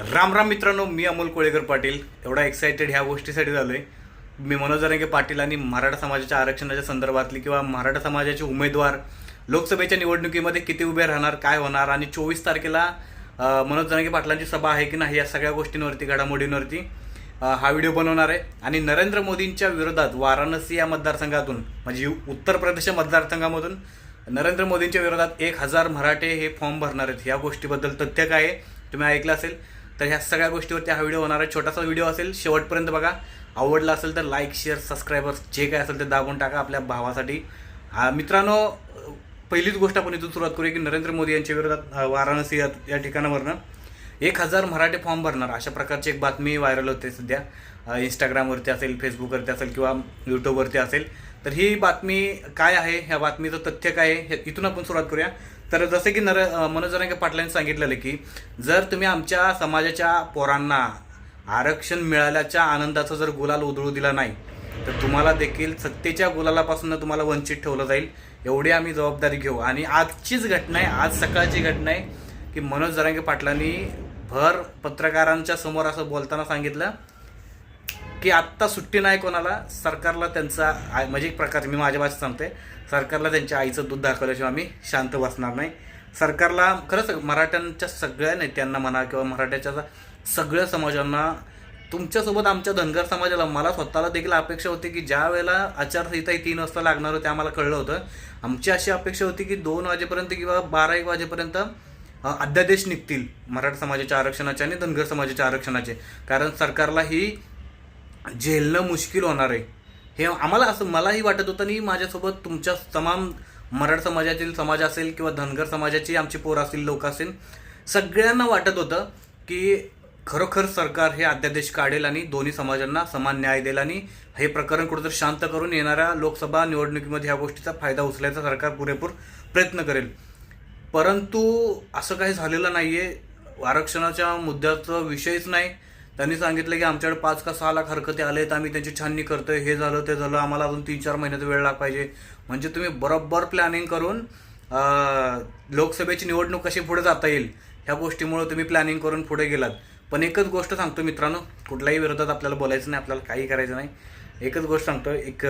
राम राम मित्रांनो मी अमोल कोळेकर पाटील. एवढा एक्सायटेड ह्या गोष्टीसाठी झालो आहे मी मनोज रंगे पाटील आणि मराठा समाजाच्या आरक्षणाच्या संदर्भातली किंवा मराठा समाजाचे उमेदवार लोकसभेच्या निवडणुकीमध्ये किती उभे राहणार काय होणार आणि चोवीस तारखेला मनोज जरांगे पाटलांची सभा आहे की नाही या सगळ्या गोष्टींवरती घडामोडींवरती हा व्हिडिओ बनवणार आहे. आणि नरेंद्र मोदींच्या विरोधात वाराणसी या मतदारसंघातून म्हणजे उत्तर प्रदेश मतदारसंघामधून नरेंद्र मोदींच्या विरोधात एक हजार मराठे हे फॉर्म भरणार आहेत. या गोष्टीबद्दल तथ्य काय आहे तुम्ही ऐकलं असेल. तर ह्या सगळ्या गोष्टीवरती हा व्हिडिओ होणार आहे. छोटासा व्हिडिओ असेल शेवटपर्यंत बघा. आवडला असेल तर लाईक शेअर सबस्क्रायबर्स जे काय असेल ते दाबून टाका आपल्या भावासाठी. मित्रांनो पहिलीच गोष्ट आपण इथून सुरुवात करूया की नरेंद्र मोदी यांच्या विरोधात वाराणसी या ठिकाणावरनं एक हजार मराठे फॉर्म भरणार. अशा प्रकारची एक बातमी व्हायरल होते सध्या. इंस्टाग्रामवरती असेल फेसबुकवरती असेल किंवा यूट्यूबवरती असेल. तर ही बातमी काय आहे? ह्या बातमीचं तथ्य काय आहे? हे- इथून आपण सुरुवात करूया. तर जसं की नर मनोज जरांगे पाटलांनी सांगितलेलं की जर तुम्ही आमच्या समाजाच्या पोरांना आरक्षण मिळाल्याच्या आनंदाचा जर गुलाल उधळू दिला नाही तर तुम्हाला देखील सत्तेच्या गुलालापासून तुम्हाला वंचित ठेवलं जाईल एवढी आम्ही जबाबदारी घेऊ. आणि आजचीच घटना आहे आज सकाळची घटना आहे की मनोज जरांगे पाटलांनी भर पत्रकारांच्या समोर असं बोलताना सांगितलं की आत्ता सुट्टी नाही कोणाला सरकारला त्यांचा आय- म्हणजे एक प्रकार मी माझ्या भाषेत सांगते. सरकारला त्यांच्या आईचं दूध दाखवल्याशिवाय आम्ही शांत बसणार नाही. सरकारला खरंच मराठ्यांच्या सगळ्या नेत्यांना म्हणा किंवा मराठ्याच्या सगळ्या समाजांना तुमच्यासोबत आमच्या धनगर समाजाला मला स्वतःला देखील अपेक्षा होती की ज्या वेळेला आचारसंहिता ही तीन वाजता लागणार होते आम्हाला कळलं होतं. आमची अशी अपेक्षा होती की दोन वाजेपर्यंत किंवा बारा एक वाजेपर्यंत अध्यादेश निघतील मराठा समाजाच्या आरक्षणाचे आणि धनगर समाजाच्या आरक्षणाचे. कारण सरकारला ही झेलणं मुश्किल होणार आहे. हे आम्हाला असं मलाही वाटत होतं आणि माझ्यासोबत तुमच्या तमाम मराठा समाजातील समाज असेल किंवा धनगर समाजाची आमची पोर असतील लोक असेल सगळ्यांना वाटत होतं की खरोखर सरकार हे अध्यादेश काढेल आणि दोन्ही समाजांना समान न्याय देईल आणि हे प्रकरण कुठेतरी शांत करून येणाऱ्या लोकसभा निवडणुकीमध्ये ह्या गोष्टीचा फायदा उचलायचा सरकार पुरेपूर प्रयत्न करेल. परंतु असं काही झालेलं नाही आहे आरक्षणाच्या मुद्द्याचा विषयच नाही. त्यांनी सांगितलं की आमच्याकडे पाच का सहा लाख हरकत आले तर आम्ही त्यांची छाननी करतोय हे झालं ते झालं आम्हाला अजून तीन चार महिन्याचा वेळ लाग पाहिजे. म्हणजे तुम्ही बरोबर प्लॅनिंग करून लोकसभेची निवडणूक कशी पुढे जाता येईल ह्या गोष्टीमुळे तुम्ही प्लॅनिंग करून पुढे गेलात. पण एकच गोष्ट सांगतो मित्रांनो कुठल्याही विरोधात आपल्याला बोलायचं नाही आपल्याला काही करायचं नाही. एकच गोष्ट सांगतो एक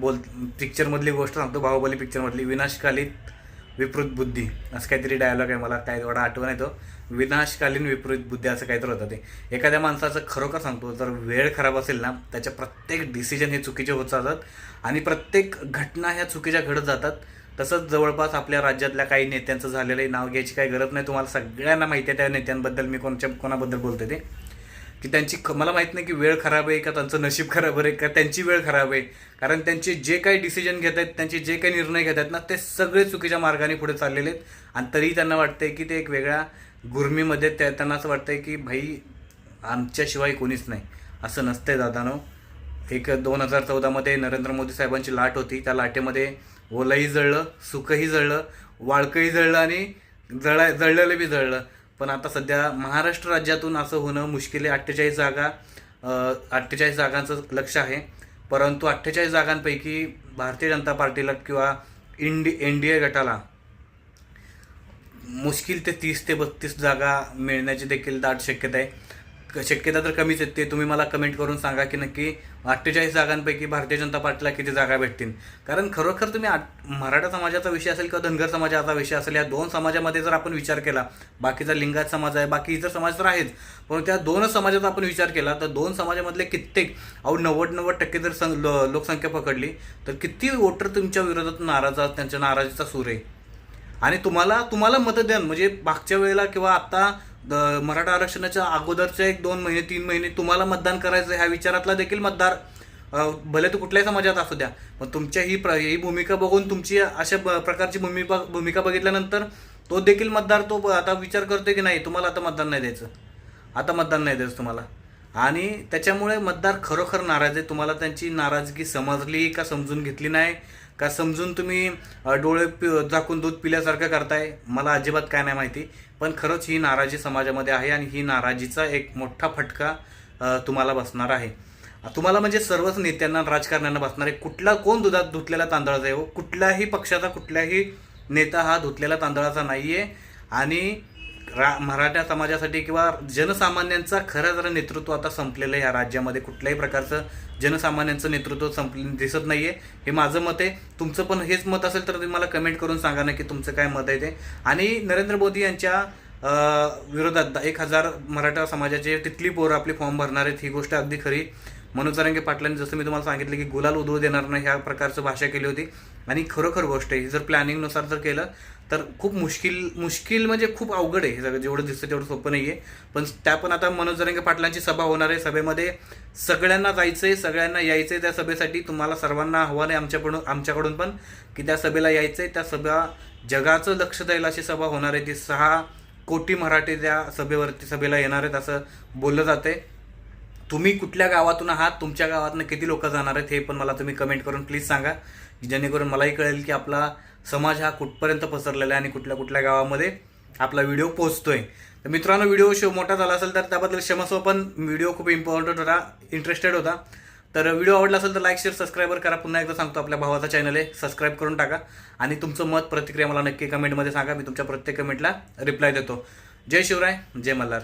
बोल पिक्चरमधली गोष्ट सांगतो बाहुबली पिक्चरमधली विनाशकालित विकृत बुद्धी असं काहीतरी डायलॉग आहे मला काय थोडा आठवण येतो. विनाशकालीन विपरीत बुद्धी असं काहीतरी होतं ते. एखाद्या माणसाचं खरोखर सांगतो जर वेळ खराब असेल ना त्याच्या प्रत्येक डिसिजन हे चुकीचे होत जातात आणि प्रत्येक घटना ह्या चुकीच्या घडत जातात. तसंच जवळपास आपल्या राज्यातल्या काही नेत्यांचं झालेलं आहे नाव घ्यायची काही गरज नाही. तुम्हाला सगळ्यांना माहिती आहे त्या नेत्यांबद्दल मी कोणच्या कोणाबद्दल बोलते ते. की त्यांची मला माहीत नाही की वेळ खराब आहे का त्यांचं नशीब खराब आहे का त्यांची वेळ खराब आहे. कारण त्यांचे जे काही डिसिजन घेत आहेत त्यांचे जे काही निर्णय घेत आहेत ना ते सगळे चुकीच्या मार्गाने पुढे चाललेले आहेत. आणि तरीही त्यांना वाटतंय की ते एक वेगळ्या गुरमीमध्ये त्या त्यांना असं वाटतंय की भाई आमच्याशिवाय कोणीच नाही. असं नसतंय दादानो. एक दोन हजार चौदामध्ये नरेंद्र मोदी साहेबांची लाट होती. त्या लाटेमध्ये ओलंही जळलं सुखही जळलं वाळकंही जळलं आणि जळा जळलेलं बी जळलं. पण आता सध्या महाराष्ट्र राज्यातून असं होणं मुश्किल आहे. अठ्ठेचाळीस जागा अठ्ठेचाळीस जागांचं लक्ष आहे. परंतु अठ्ठेचाळीस जागांपैकी भारतीय जनता पार्टीला किंवा इंडी एन डी ए गटाला मुश्किल ते तीस ते बत्तीस जागा मिळण्याची देखील दाट शक्यता आहे. क- शक्यता तर कमीच आहे ते तुम्ही मला कमेंट करून सांगा की नक्की अठ्ठेचाळीस जागांपैकी भारतीय जनता पार्टीला किती जागा भेटतील? कारण खरोखर तुम्ही मराठा समाजाचा विषय असेल किंवा धनगर समाजाचा विषय असेल या दोन समाजामध्ये जर आपण विचार केला बाकीचा लिंगायत समाज आहे बाकी इतर समाज तर आहेच. पण त्या दोनच समाजाचा आपण विचार केला तर दोन समाजामधले कित्येक अहो नव्वद नव्वद टक्के जर सं लोकसंख्या पकडली तर किती वोटर तुमच्या विरोधात नाराज त्यांच्या नाराजीचा सूर आहे? आणि तुम्हाला तुम्हाला मतदान म्हणजे मागच्या वेळेला किंवा आता द- मराठा आरक्षणाच्या अगोदरच्या एक दोन महिने तीन महिने तुम्हाला मतदान करायचं ह्या विचारातला देखील मतदार भले तो कुठल्याही समाजात असू द्या पण तुमच्या ही प्र ही भूमिका बघून तुमची अशा प्रकारची भूमिका भूमिका बघितल्यानंतर तो देखील मतदार तो ब- आता विचार करतोय की नाही तुम्हाला आता मतदान नाही द्यायचं. आता मतदान नाही द्यायचं तुम्हाला. आणि त्याच्यामुळे मतदार खरोखर नाराज आहे. तुम्हाला त्यांची नाराजगी समजली का समजून घेतली नाही? का समजून तुम्ही डोळे पि- झाकून दूध पिल्यासारखं करताय? मला अजिबात काय नाही माहिती. पण खरंच ही नाराजी समाजामध्ये आहे आणि ही नाराजीचा एक मोठा फटका तुम्हाला बसणार आहे. तुम्हाला म्हणजे सर्वच नेत्यांना राजकारण्यांना बसणार आहे. कुठला कोण दुधात धुतलेला तांदळाचा आहे हो? कुठल्याही पक्षाचा कुठल्याही नेता हा धुतलेला तांदळाचा नाही आहे आणि रा मराठा समाजासाठी किंवा जनसामान्यांचा खरं जरा नेतृत्व आता संपलेलं आहे या राज्यामध्ये. कुठल्याही प्रकारचं जनसामान्यांचं नेतृत्व संपले दिसत नाही आहे हे माझं मत आहे. तुमचं पण हेच मत असेल तर तुम्ही मला कमेंट करून सांगा ना की तुमचं काय मत आहे ते. आणि नरेंद्र मोदी यांच्या विरोधात एक हजार मराठा समाजाचे तिथली पोरं आपली फॉर्म भरणार आहेत ही गोष्ट अगदी खरी. मनोज जरांगे पाटलांनी जसं मी तुम्हाला सांगितलं की गुलाल उधळू देणार नाही ह्या प्रकारचं भाषा केली होती. आणि खरोखर गोष्ट आहे. ही जर प्लॅनिंगनुसार जर केलं तर खूप मुश्किल मुश्किल म्हणजे खूप अवघड आहे हे सगळं. जेवढं दिसतं तेवढं सोपं नाही आहे पण त्या पण आता मनोज जरांगे पाटलांची सभा होणार आहे सभेमध्ये. सगळ्यांना जायचं आहे सगळ्यांना यायचं आहे त्या सभेसाठी. तुम्हाला सर्वांना आव्हान आहे आमच्याकडून आमच्याकडून पण की त्या सभेला यायचं आहे त्या सभा जगाचं लक्ष द्यायला अशी सभा होणार आहे. ती सहा कोटी मराठी त्या सभेवरती सभेला येणार आहेत असं बोललं जाते तुम्ही कुठल्या गावातून आहात तुमच्या गावातनं किती लोक जाणार आहेत हे पण मला तुम्ही कमेंट करून प्लीज सांगा. जेणेकरून मलाही कळेल की आपला समाज हा कुठपर्यंत पसरलेला आहे आणि कुठल्या कुठल्या गावामध्ये आपला व्हिडिओ पोचतोय तर मित्रांनो व्हिडिओ शो मोठा झाला असेल तर त्याबद्दल क्षमस्व पण व्हिडिओ खूप इम्पॉर्टंट होता इंटरेस्टेड होता. तर व्हिडिओ आवडला असेल तर लाईक शेअर सबस्क्राईबर करा. पुन्हा एकदा सांगतो आपल्या भावाचा चॅनल आहे सबस्क्राईब करून टाका. आणि तुमचं मत प्रतिक्रिया मला नक्की कमेंटमध्ये सांगा. मी तुमच्या प्रत्येक कमेंटला रिप्लाय देतो. जय शिवराय जय मल्हार.